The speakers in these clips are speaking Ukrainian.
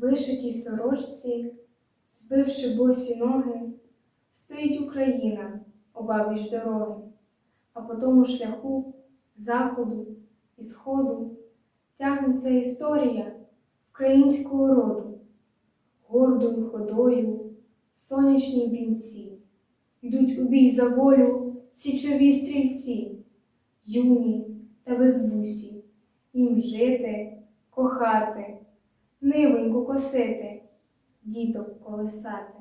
вишитій сорочці, збивши босі ноги, стоїть Україна обабіч дороги, а по тому шляху заходу і сходу тягнеться історія українського роду, гордою ходою в сонячній вінці. Йдуть у бій за волю січові стрільці, юні та безвусі, їм жити, кохати, нивоньку косити, діток колесати.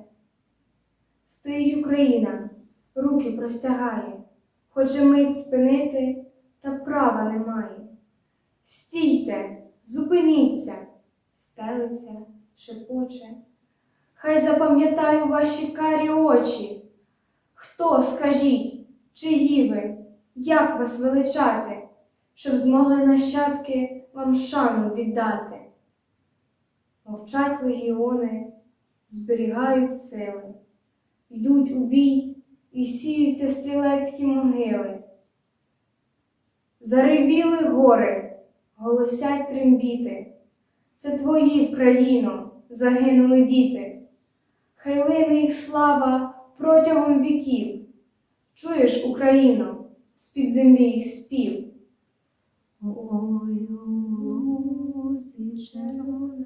Стоїть Україна, руки простягає, хоче мить спинити, та права немає. Стійте, зупиніться, стелиться, шепоче. Хай запам'ятаю ваші карі очі. Хто, скажіть, чиї ви, як вас величати, щоб змогли нащадки вам шану віддати? Мовчать легіони, зберігають сили, йдуть у бій і сіються стрілецькі могили. Заревіли гори, голосять трембіти. Це твої, Вкраїно, загинули діти. Хай лине їх слава протягом віків. Чуєш, Україно, з-під землі їх спів. Ой, лузі червоній